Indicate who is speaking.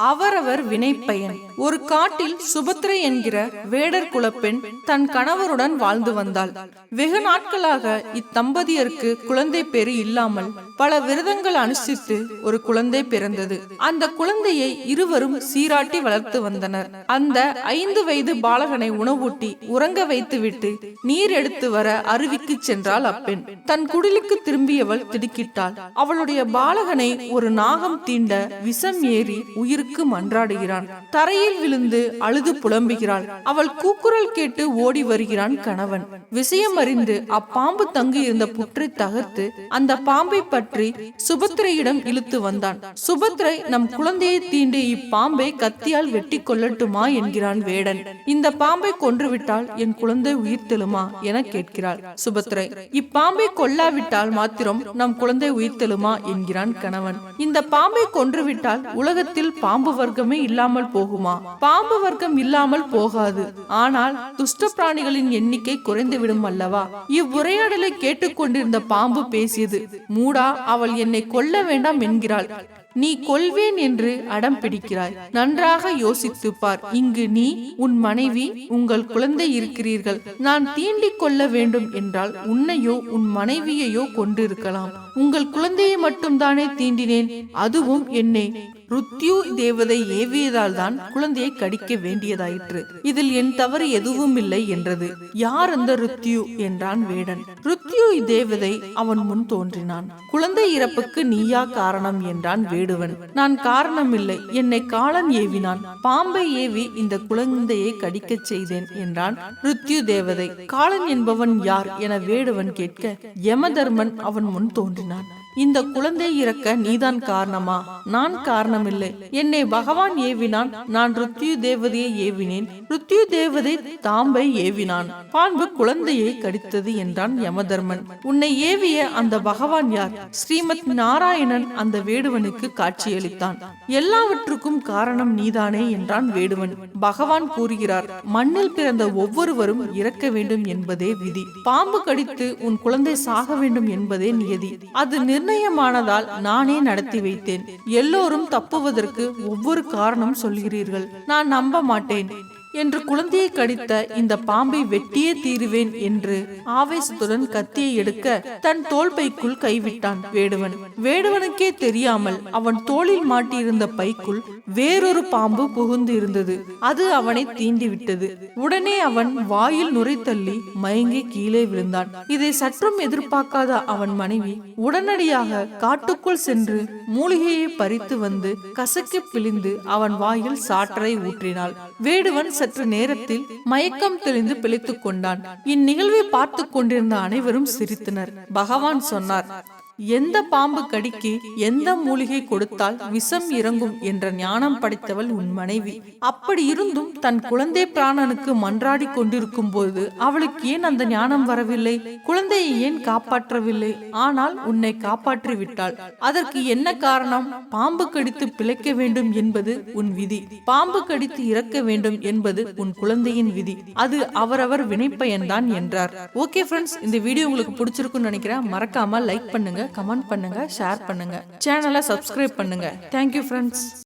Speaker 1: அவரவர் வினைப்பயன். ஒரு காட்டில் சுபத்ரை என்கிற வேடர் குலப்பெண் தன் கணவருடன் வாழ்ந்து வந்தாள். வெகு நாட்களாக இத்தம்பதியருக்கு குழந்தை பேறு இல்லாமல் பல விரதங்கள் அனுஷ்டித்து ஒரு குழந்தை பிறந்தது. அந்த குழந்தையை இருவரும் சீராட்டி வளர்த்து வந்தனர். அந்த ஐந்து வயது பாலகனை உணவூட்டி உறங்க வைத்துவிட்டு நீர் எடுத்து வர அருவிக்கு சென்றாள் அப்பெண். தன் குடிலுக்கு திரும்பியவள் திடுக்கிட்டாள். அவளுடைய பாலகனை ஒரு நாகம் தீண்ட விஷம் ஏறி உயிருக்கு மன்றாடுகிறான். தரையில் விழுந்து அழுது புலம்புகிறாள். அவள் கூக்குரல் கேட்டு ஓடி வருகிறான் கணவன். விஷயம் அறிந்து அப்பாம்பு தங்கி இருந்த புற்றை தகர்த்து அந்த பாம்பை பற்றி சுபத்திரையிடம் இழுத்து வந்தான். சுபத்திரை நம் குழந்தையை தீண்டி இப்பாம்பை கத்தியால் வெட்டி கொள்ளட்டுமா என்கிறான் வேடன். இந்த பாம்பை கொன்றுவிட்டால் என் குழந்தை உயிர் தெழுமா? என கேட்கிறாள் சுபத்திரை இப்பாம்பை கொல்லாவிட்டால் மாத்திரம் நம் குழந்தை உயிர் தெழுமா? என்கிறான் கணவன். இந்த பாம்பை கொன்றுவிட்டால் உலகத்தில் பாம்பு வர்க்கமே இல்லாமல் போகுமா? பாம்பு வர்க்கம் இல்லாமல் போகாது. ஆனால் துஷ்ட பிராணிகளின் எண்ணிக்கை குறைந்துவிடும் அல்லவா? இவ்வுரையாடலை கேட்டுக்கொண்டிருந்த பாம்பு பேசியது மூடா அவள் என்னை கொல்ல வேண்டாம் என்கிறாள். நீ கொல்வேன் என்று அடம் பிடிக்கிறாய். நன்றாக யோசித்து பார். இங்கு நீ உன் மனைவி உங்கள் குழந்தை இருக்கிறீர்கள். நான் தீண்டிக் கொள்ள வேண்டும் என்றால் உன்னையோ உன் மனைவியையோ கொண்டிருக்கலாம். உங்கள் குழந்தையை மட்டும்தானே தீண்டினேன். அதுவும் என்னை ருத்யு தேவதை ஏவியதால் தான் குழந்தையை கடிக்க வேண்டியதாயிற்று. இதில் என் தவறு எதுவும் இல்லை என்றது. யார் அந்த ருத்யு என்றான் வேடன். ருத்யு தேவதை அவன் முன் தோன்றினான். குழந்தை இறப்புக்கு நீயா காரணம்? என்றான் வேடுவன். நான் காரணமில்லை. என்னை காலன் ஏவினான். பாம்பை ஏவி இந்த குழந்தையை கடிக்கச் செய்தேன் என்றான் ருத்யு தேவதை. காலன் என்பவன் யார்? என வேடுவன் கேட்க யமதர்மன் அவன் முன் தோன்றினான். இந்த குழந்தை இறக்க நீதான் காரணமா? நான் காரணமில்லை. என்னை பகவான் ஏவினான். நான் ருத்யு தேவதையை ஏவினேன். ருத்யு தேவதை தாம்பை ஏவினான். பாம்பு குழந்தையை கடித்தது என்றான் யமதர்மன். உன்னை ஏவிய அந்த பகவான் யார்? ஸ்ரீமத் நாராயணன் அந்த வேடுவனுக்கு காட்சியளித்தான். எல்லாவற்றுக்கும் காரணம் நீதானே என்றான் வேடுவன். பகவான் கூறுகிறார் மண்ணில் பிறந்த ஒவ்வொருவரும் இறக்க வேண்டும் என்பதே விதி. பாம்பு கடித்து உன் குழந்தை சாக வேண்டும் என்பதே நியதி. அது நிர்ணயமானதால் நானே நடத்தி வைத்தேன். எல்லோரும் தப்புவதற்கு ஒவ்வொரு காரணம் சொல்கிறீர்கள். நான் நம்ப மாட்டேன். என்று குழந்தையை கடித்த இந்த பாம்பை வெட்டியே தீருவேன் என்று ஆவேசத்துடன் கத்தியை எடுக்க தன் தோல் பைக்குள் கைவிட்டான் வேடுவன். வேடுவனுக்கே தெரியாமல் அவன் தோளில் மாட்டியிருந்த பைக்குள் வேறொரு பாம்பு புகுந்து இருந்தது அது அவனை தீண்டிவிட்டது. உடனே அவன் வாயில் நுரை தள்ளி மயங்கி கீழே விழுந்தான். இதை சற்றும் எதிர்பார்க்காத அவன் மனைவி உடனடியாக காட்டுக்குள் சென்று மூலிகையை பறித்து வந்து கசக்கி பிழிந்து அவன் வாயில் சாற்றை ஊற்றினாள். வேடுவன் சற்று நேரத்தில் மயக்கம் தெளிந்து பிழைத்துக் கொண்டான் இந்நிகழ்வை பார்த்து கொண்டிருந்த அனைவரும் சிரித்தனர். பகவான் சொன்னார் எந்த பாம்பு கடிக்கு எந்த மூலிகை கொடுத்தால் விஷம் இறங்கும் என்ற ஞானம் படைத்தவள் உன் மனைவி. அப்படி இருந்தும் தன் குழந்தை பிராணனுக்கு மன்றாடி கொண்டிருக்கும் போது அவளுக்கு ஏன் அந்த ஞானம் வரவில்லை? குழந்தையை ஏன் காப்பாற்றவில்லை? ஆனால் உன்னை காப்பாற்றி விட்டாள். அதற்கு என்ன காரணம்? பாம்பு கடித்து பிழைக்க வேண்டும் என்பது உன் விதி. பாம்பு கடித்து இறக்க வேண்டும் என்பது என்பது உன் குழந்தையின் விதி. அது அவரவர் வினைப்பயன்தான் என்றார். ஓகே ஃப்ரெண்ட்ஸ் இந்த வீடியோ உங்களுக்கு பிடிச்சிருக்குன்னு நினைக்கிறேன். மறக்காம லைக் பண்ணுங்க கமெண்ட் பண்ணுங்க ஷேர் பண்ணுங்க. சேனலை சப்ஸ்கிரைப் பண்ணுங்க. Thank you friends